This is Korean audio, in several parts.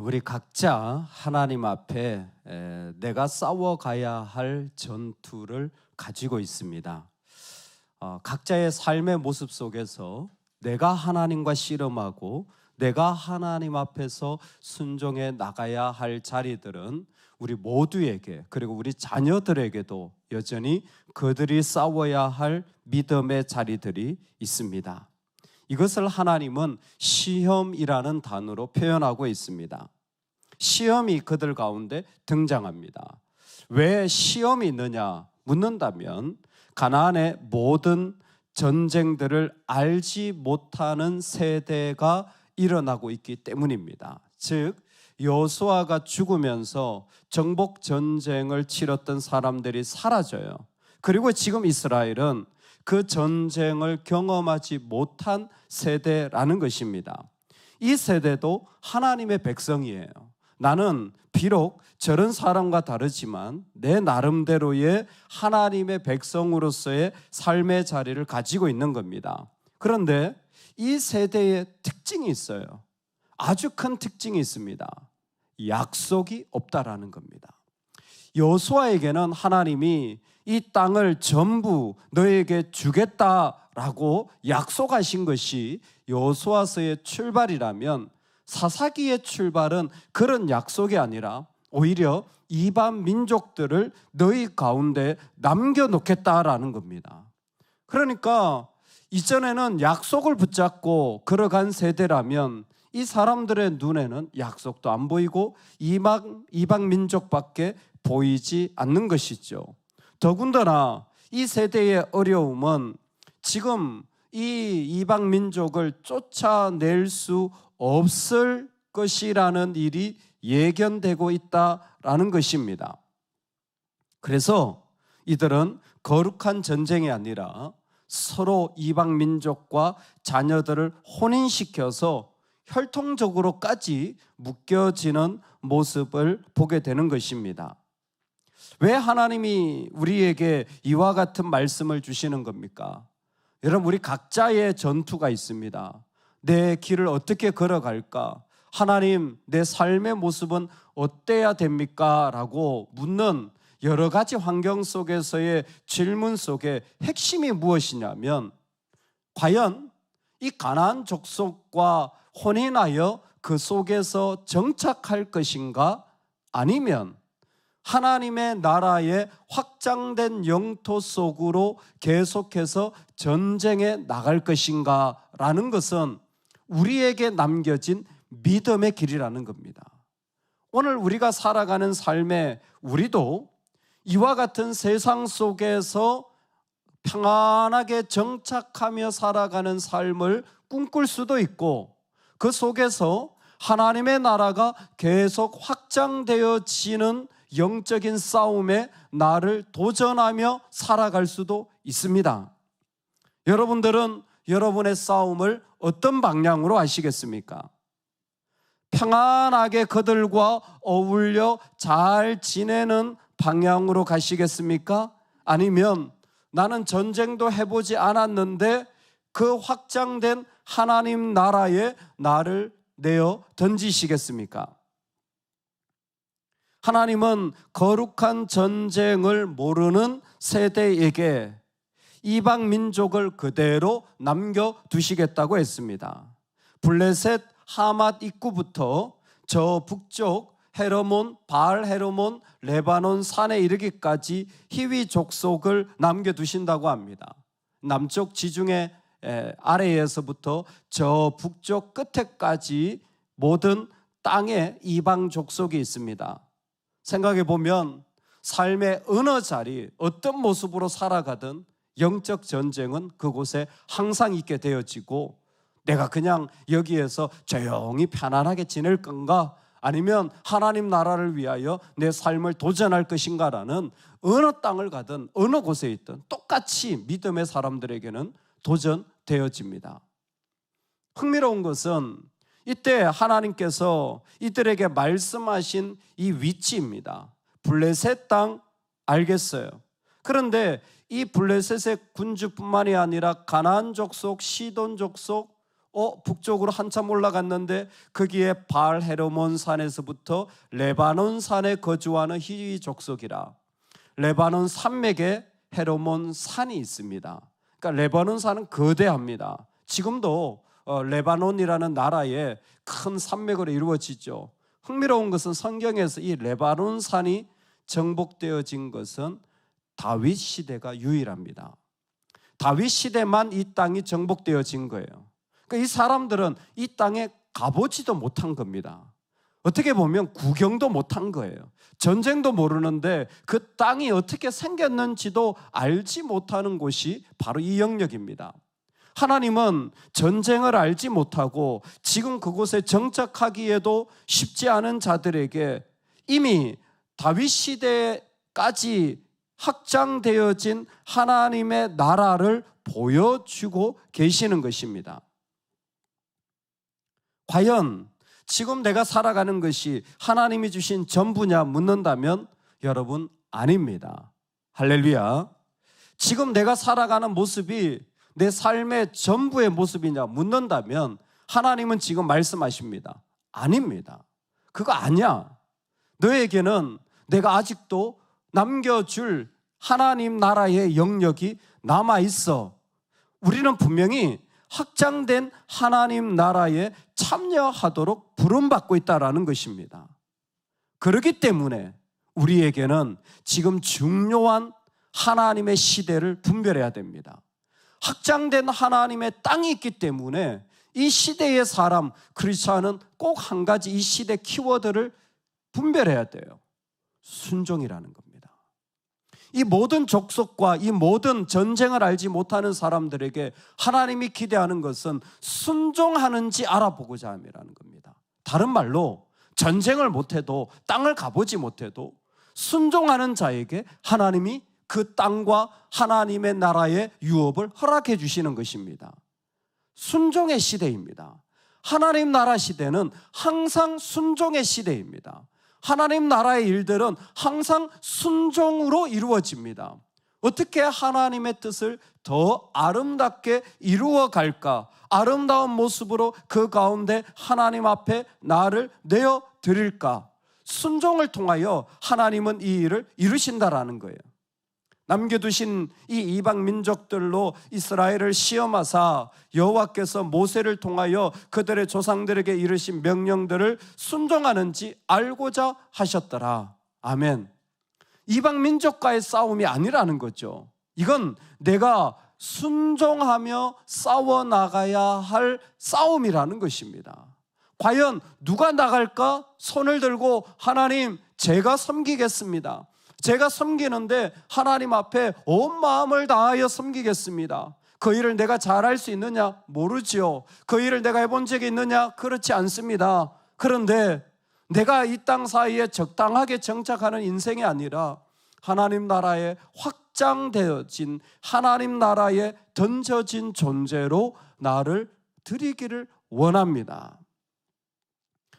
우리 각자 하나님 앞에 에, 내가 싸워가야 할 전투를 가지고 있습니다. 어, 각자의 삶의 모습 속에서 내가 하나님과 씨름하고 내가 하나님 앞에서 순종해 나가야 할 자리들은 우리 모두에게 그리고 우리 자녀들에게도 여전히 그들이 싸워야 할 믿음의 자리들이 있습니다. 이것을 하나님은 시험이라는 단어로 표현하고 있습니다. 시험이 그들 가운데 등장합니다. 왜 시험이 있느냐 묻는다면 가나안의 모든 전쟁들을 알지 못하는 세대가 일어나고 있기 때문입니다. 즉 여호수아가 죽으면서 정복 전쟁을 치렀던 사람들이 사라져요. 그리고 지금 이스라엘은 그 전쟁을 경험하지 못한 세대라는 것입니다. 이 세대도 하나님의 백성이에요. 나는 비록 저런 사람과 다르지만 내 나름대로의 하나님의 백성으로서의 삶의 자리를 가지고 있는 겁니다. 그런데 이 세대의 특징이 있어요. 아주 큰 특징이 있습니다. 약속이 없다라는 겁니다. 여호수아에게는 하나님이 이 땅을 전부 너에게 주겠다라고 약속하신 것이 여호수아서의 출발이라면 사사기의 출발은 그런 약속이 아니라 오히려 이반 민족들을 너희 가운데 남겨 놓겠다라는 겁니다. 그러니까 이전에는 약속을 붙잡고 걸어간 세대라면 이 사람들의 눈에는 약속도 안 보이고 이방 이방 민족밖에 보이지 않는 것이죠. 더군다나 이 세대의 어려움은 지금 이 이방 민족을 쫓아낼 수 없을 것이라는 일이 예견되고 있다라는 것입니다. 그래서 이들은 거룩한 전쟁이 아니라 서로 이방 민족과 자녀들을 혼인시켜서 혈통적으로까지 묶여지는 모습을 보게 되는 것입니다. 왜 하나님이 우리에게 이와 같은 말씀을 주시는 겁니까? 여러분, 우리 각자의 전투가 있습니다. 내 길을 어떻게 걸어갈까? 하나님, 내 삶의 모습은 어때야 됩니까? 라고 묻는 여러 가지 환경 속에서의 질문 속에 핵심이 무엇이냐면, 과연 이 가나안 족속과 혼인하여 그 속에서 정착할 것인가? 아니면 하나님의 나라의 확장된 영토 속으로 계속해서 전쟁에 나갈 것인가? 라는 것은 우리에게 남겨진 믿음의 길이라는 겁니다. 오늘 우리가 살아가는 삶에 우리도 이와 같은 세상 속에서 평안하게 정착하며 살아가는 삶을 꿈꿀 수도 있고 그 속에서 하나님의 나라가 계속 확장되어지는 영적인 싸움에 나를 도전하며 살아갈 수도 있습니다. 여러분들은 여러분의 싸움을 어떤 방향으로 하시겠습니까? 평안하게 그들과 어울려 잘 지내는 방향으로 가시겠습니까? 아니면 나는 전쟁도 해보지 않았는데 그 확장된 하나님 나라에 나를 내어 던지시겠습니까? 하나님은 거룩한 전쟁을 모르는 세대에게 이방 민족을 그대로 남겨 두시겠다고 했습니다. 블레셋 하맛 입구부터 저 북쪽 헤르몬, 바알 헤르몬, 레바논 산에 이르기까지 희위 족속을 남겨 두신다고 합니다. 남쪽 지중해 아래에서부터 저 북쪽 끝에까지 모든 땅에 이방 족속이 있습니다. 생각해 보면 삶의 어느 자리, 어떤 모습으로 살아가든 영적 전쟁은 그곳에 항상 있게 되어지고 내가 그냥 여기에서 조용히 편안하게 지낼 건가? 아니면 하나님 나라를 위하여 내 삶을 도전할 것인가라는 어느 땅을 가든 어느 곳에 있든 똑같이 믿음의 사람들에게는 도전되어집니다. 흥미로운 것은 이때 하나님께서 이들에게 말씀하신 이 위치입니다. 블레셋 땅 알겠어요. 그런데 이 블레셋의 군주뿐만이 아니라 가나안 족속, 시돈 족속, 어 북쪽으로 한참 올라갔는데 거기에 바알 헤르몬 산에서부터 레바논 산에 거주하는 히위 족속이라 레바논 산맥에 헤르몬 산이 있습니다. 그러니까 레바논 산은 거대합니다. 지금도 어, 레바논이라는 나라에 큰 산맥으로 이루어지죠. 흥미로운 것은 성경에서 이 레바논 산이 정복되어진 것은 다윗 시대가 유일합니다. 다윗 시대만 이 땅이 정복되어진 거예요. 그러니까 이 사람들은 이 땅에 가보지도 못한 겁니다. 어떻게 보면 구경도 못한 거예요. 전쟁도 모르는데 그 땅이 어떻게 생겼는지도 알지 못하는 곳이 바로 이 영역입니다. 하나님은 전쟁을 알지 못하고 지금 그곳에 정착하기에도 쉽지 않은 자들에게 이미 다윗 시대까지 확장되어진 하나님의 나라를 보여주고 계시는 것입니다. 과연 지금 내가 살아가는 것이 하나님이 주신 전부냐 묻는다면 여러분 아닙니다. 할렐루야. 지금 내가 살아가는 모습이 내 삶의 전부의 모습이냐 묻는다면 하나님은 지금 말씀하십니다. 아닙니다. 그거 아니야. 너에게는 내가 아직도 남겨줄 하나님 나라의 영역이 남아 있어. 우리는 분명히 확장된 하나님 나라에 참여하도록 부름받고 있다라는 것입니다. 그렇기 때문에 우리에게는 지금 중요한 하나님의 시대를 분별해야 됩니다. 확장된 하나님의 땅이 있기 때문에 이 시대의 사람 크리스천은 꼭 한 가지 이 시대 키워드를 분별해야 돼요. 순종이라는 겁니다. 이 모든 족속과 이 모든 전쟁을 알지 못하는 사람들에게 하나님이 기대하는 것은 순종하는지 알아보고자 함이라는 겁니다. 다른 말로 전쟁을 못해도 땅을 가보지 못해도 순종하는 자에게 하나님이 그 땅과 하나님의 나라의 유업을 허락해 주시는 것입니다. 순종의 시대입니다. 하나님 나라 시대는 항상 순종의 시대입니다. 하나님 나라의 일들은 항상 순종으로 이루어집니다. 어떻게 하나님의 뜻을 더 아름답게 이루어 갈까? 아름다운 모습으로 그 가운데 하나님 앞에 나를 내어 드릴까? 순종을 통하여 하나님은 이 일을 이루신다라는 거예요. 남겨두신 이 이방 민족들로 이스라엘을 시험하사 여호와께서 모세를 통하여 그들의 조상들에게 이르신 명령들을 순종하는지 알고자 하셨더라. 아멘. 이방 민족과의 싸움이 아니라는 거죠. 이건 내가 순종하며 싸워 나가야 할 싸움이라는 것입니다. 과연 누가 나갈까? 손을 들고 하나님 제가 섬기겠습니다. 제가 섬기는데 하나님 앞에 온 마음을 다하여 섬기겠습니다. 그 일을 내가 잘할 수 있느냐? 모르지요. 그 일을 내가 해본 적이 있느냐? 그렇지 않습니다. 그런데 내가 이 땅 사이에 적당하게 정착하는 인생이 아니라 하나님 나라에 확장되어진 하나님 나라에 던져진 존재로 나를 드리기를 원합니다.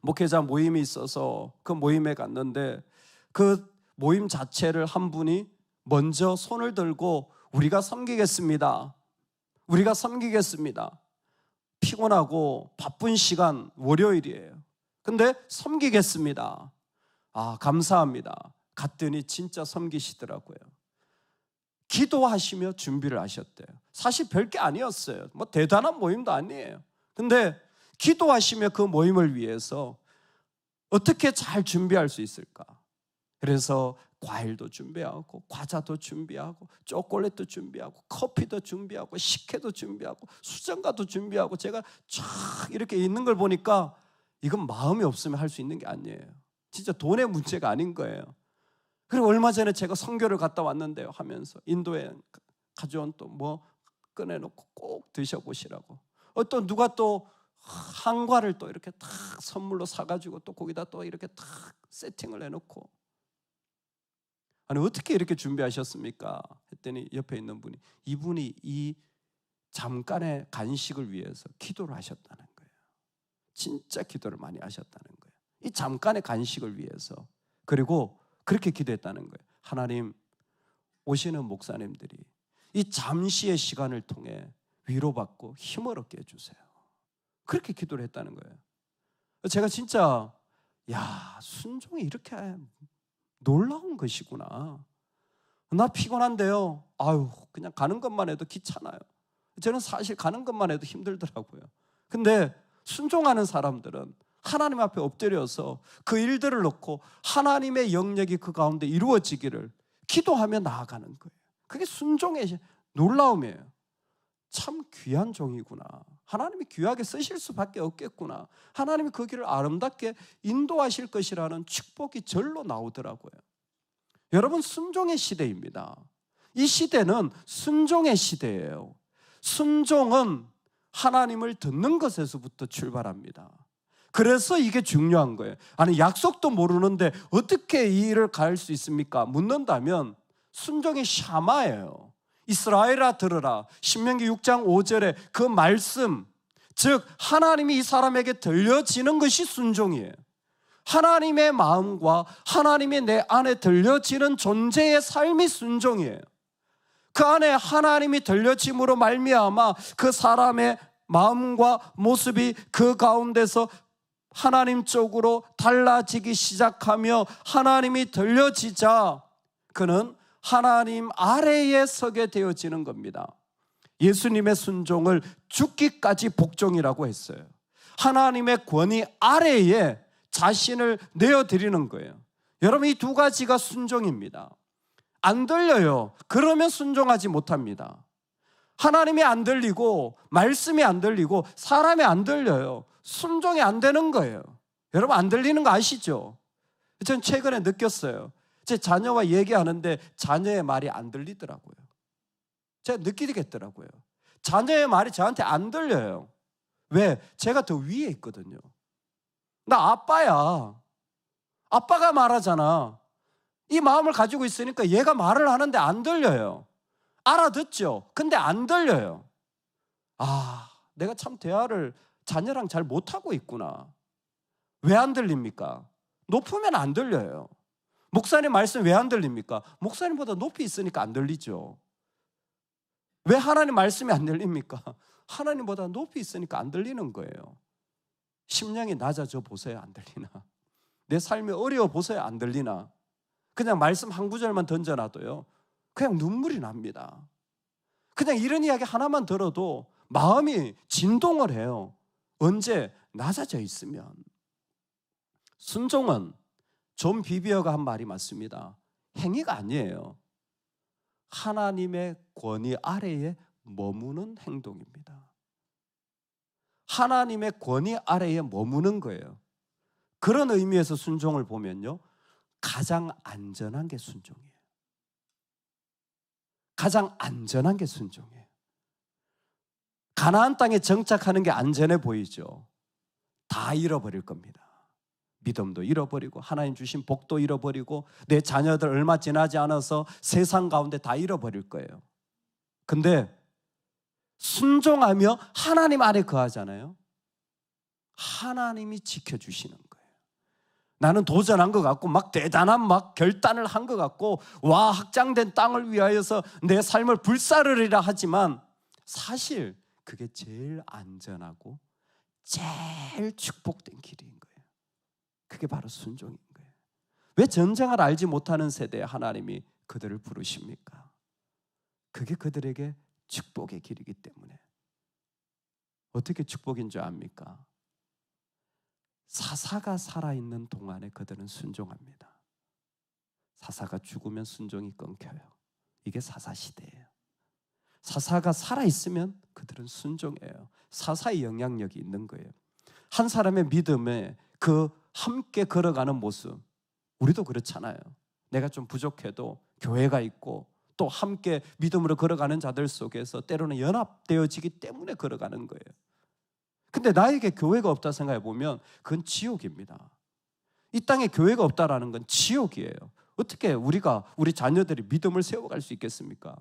목회자 모임이 있어서 그 모임에 갔는데 그 모임 자체를 한 분이 먼저 손을 들고 우리가 섬기겠습니다. 우리가 섬기겠습니다. 피곤하고 바쁜 시간 월요일이에요. 근데 섬기겠습니다. 아, 감사합니다. 갔더니 진짜 섬기시더라고요. 기도하시며 준비를 하셨대요. 사실 별게 아니었어요. 뭐 대단한 모임도 아니에요. 근데 기도하시며 그 모임을 위해서 어떻게 잘 준비할 수 있을까? 그래서 과일도 준비하고 과자도 준비하고 초콜릿도 준비하고 커피도 준비하고 식혜도 준비하고 수정과도 준비하고 제가 쫙 이렇게 있는 걸 보니까 이건 마음이 없으면 할 수 있는 게 아니에요. 진짜 돈의 문제가 아닌 거예요. 그리고 얼마 전에 제가 선교를 갔다 왔는데요 하면서 인도에 가져온 또 뭐 꺼내놓고 꼭 드셔보시라고. 어떤 누가 또 한과를 또 이렇게 탁 선물로 사가지고 또 거기다 또 이렇게 탁 세팅을 해놓고 아니 어떻게 이렇게 준비하셨습니까? 했더니 옆에 있는 분이 이분이 이 잠깐의 간식을 위해서 기도를 하셨다는 거예요. 진짜 기도를 많이 하셨다는 거예요. 이 잠깐의 간식을 위해서 그리고 그렇게 기도했다는 거예요. 하나님 오시는 목사님들이 이 잠시의 시간을 통해 위로받고 힘을 얻게 해주세요. 그렇게 기도를 했다는 거예요. 제가 진짜 야 순종이 이렇게 놀라운 것이구나. 나 피곤한데요. 아유 그냥 가는 것만 해도 귀찮아요. 저는 사실 가는 것만 해도 힘들더라고요. 근데 순종하는 사람들은 하나님 앞에 엎드려서 그 일들을 놓고 하나님의 영역이 그 가운데 이루어지기를 기도하며 나아가는 거예요. 그게 순종의 놀라움이에요. 참 귀한 종이구나. 하나님이 귀하게 쓰실 수밖에 없겠구나. 하나님이 그 길을 아름답게 인도하실 것이라는 축복이 절로 나오더라고요. 여러분, 순종의 시대입니다. 이 시대는 순종의 시대예요. 순종은 하나님을 듣는 것에서부터 출발합니다. 그래서 이게 중요한 거예요. 아니, 약속도 모르는데 어떻게 이 일을 갈 수 있습니까? 묻는다면 순종이 샤마예요. 이스라엘아 들으라. 신명기 6장 5절에 그 말씀, 즉, 하나님이 이 사람에게 들려지는 것이 순종이에요. 하나님의 마음과 하나님이 내 안에 들려지는 존재의 삶이 순종이에요. 그 안에 하나님이 들려짐으로 말미암아 그 사람의 마음과 모습이 그 가운데서 하나님 쪽으로 달라지기 시작하며 하나님이 들려지자 그는 하나님 아래에 서게 되어지는 겁니다. 예수님의 순종을 죽기까지 복종이라고 했어요. 하나님의 권위 아래에 자신을 내어드리는 거예요. 여러분, 이 두 가지가 순종입니다. 안 들려요. 그러면 순종하지 못합니다. 하나님이 안 들리고, 말씀이 안 들리고, 사람이 안 들려요. 순종이 안 되는 거예요. 여러분, 안 들리는 거 아시죠? 전 최근에 느꼈어요. 제 자녀와 얘기하는데 자녀의 말이 안 들리더라고요. 제가 느끼겠더라고요. 자녀의 말이 저한테 안 들려요. 왜? 제가 더 위에 있거든요. 나 아빠야. 아빠가 말하잖아. 이 마음을 가지고 있으니까 얘가 말을 하는데 안 들려요. 알아듣죠? 근데 안 들려요. 아, 내가 참 대화를 자녀랑 잘 못하고 있구나. 왜 안 들립니까? 높으면 안 들려요. 목사님 말씀 왜 안 들립니까? 목사님보다 높이 있으니까 안 들리죠. 왜 하나님 말씀이 안 들립니까? 하나님보다 높이 있으니까 안 들리는 거예요. 심령이 낮아져 보세요. 안 들리나? 내 삶이 어려워 보세요. 안 들리나? 그냥 말씀 한 구절만 던져놔도요. 그냥 눈물이 납니다. 그냥 이런 이야기 하나만 들어도 마음이 진동을 해요. 언제? 낮아져 있으면. 순종은 존 비비어가 한 말이 맞습니다. 행위가 아니에요. 하나님의 권위 아래에 머무는 행동입니다. 하나님의 권위 아래에 머무는 거예요. 그런 의미에서 순종을 보면요. 가장 안전한 게 순종이에요. 가장 안전한 게 순종이에요. 가나안 땅에 정착하는 게 안전해 보이죠. 다 잃어버릴 겁니다. 믿음도 잃어버리고 하나님 주신 복도 잃어버리고 내 자녀들 얼마 지나지 않아서 세상 가운데 다 잃어버릴 거예요. 근데 순종하며 하나님 안에 거하잖아요. 하나님이 지켜주시는 거예요. 나는 도전한 것 같고 막 대단한 막 결단을 한 것 같고 와 확장된 땅을 위하여서 내 삶을 불사르리라 하지만 사실 그게 제일 안전하고 제일 축복된 길인 거예요. 그게 바로 순종인 거예요. 왜 전쟁을 알지 못하는 세대에 하나님이 그들을 부르십니까? 그게 그들에게 축복의 길이기 때문에. 어떻게 축복인 줄 압니까? 사사가 살아있는 동안에 그들은 순종합니다. 사사가 죽으면 순종이 끊겨요. 이게 사사 시대예요. 사사가 살아있으면 그들은 순종해요. 사사의 영향력이 있는 거예요. 한 사람의 믿음에 그 함께 걸어가는 모습. 우리도 그렇잖아요. 내가 좀 부족해도 교회가 있고 또 함께 믿음으로 걸어가는 자들 속에서 때로는 연합되어지기 때문에 걸어가는 거예요. 근데 나에게 교회가 없다 생각해 보면 그건 지옥입니다. 이 땅에 교회가 없다라는 건 지옥이에요. 어떻게 우리가 우리 자녀들이 믿음을 세워갈 수 있겠습니까?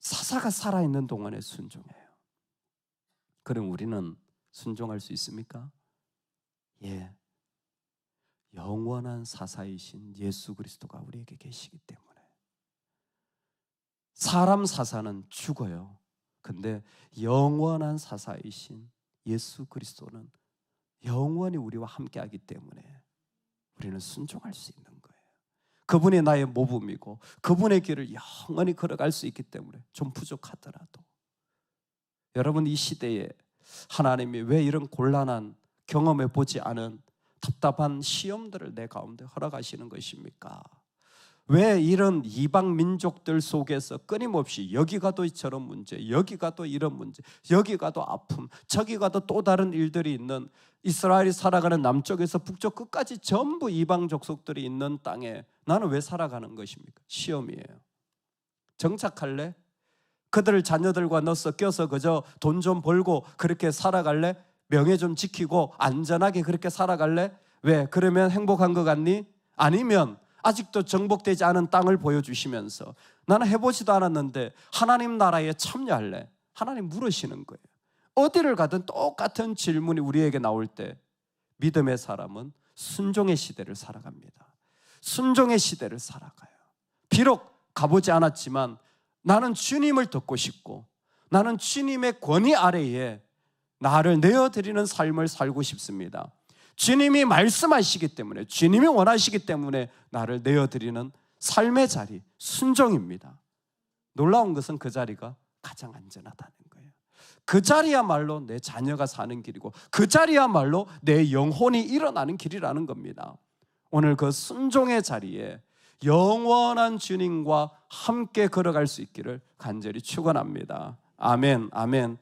사사가 살아있는 동안에 순종해요. 그럼 우리는 순종할 수 있습니까? 예. 영원한 사사이신 예수 그리스도가 우리에게 계시기 때문에 사람 사사는 죽어요. 근데 영원한 사사이신 예수 그리스도는 영원히 우리와 함께 하기 때문에 우리는 순종할 수 있는 거예요. 그분이 나의 모범이고 그분의 길을 영원히 걸어갈 수 있기 때문에 좀 부족하더라도 여러분 이 시대에 하나님이 왜 이런 곤란한 경험해 보지 않은 답답한 시험들을 내 가운데 허락하시는 것입니까? 왜 이런 이방 민족들 속에서 끊임없이 여기 가도 저런 문제, 여기 가도 이런 문제, 여기 가도 아픔, 저기 가도 또 다른 일들이 있는 이스라엘이 살아가는 남쪽에서 북쪽 끝까지 전부 이방 족속들이 있는 땅에 나는 왜 살아가는 것입니까? 시험이에요. 정착할래? 그들 자녀들과 너 섞여서 그저 돈 좀 벌고 그렇게 살아갈래? 명예 좀 지키고 안전하게 그렇게 살아갈래? 왜? 그러면 행복한 것 같니? 아니면 아직도 정복되지 않은 땅을 보여주시면서 나는 해보지도 않았는데 하나님 나라에 참여할래? 하나님 물으시는 거예요. 어디를 가든 똑같은 질문이 우리에게 나올 때 믿음의 사람은 순종의 시대를 살아갑니다. 순종의 시대를 살아가요. 비록 가보지 않았지만 나는 주님을 듣고 싶고 나는 주님의 권위 아래에 나를 내어드리는 삶을 살고 싶습니다. 주님이 말씀하시기 때문에 주님이 원하시기 때문에 나를 내어드리는 삶의 자리 순종입니다. 놀라운 것은 그 자리가 가장 안전하다는 거예요. 그 자리야말로 내 자녀가 사는 길이고 그 자리야말로 내 영혼이 일어나는 길이라는 겁니다. 오늘 그 순종의 자리에 영원한 주님과 함께 걸어갈 수 있기를 간절히 축원합니다. 아멘, 아멘.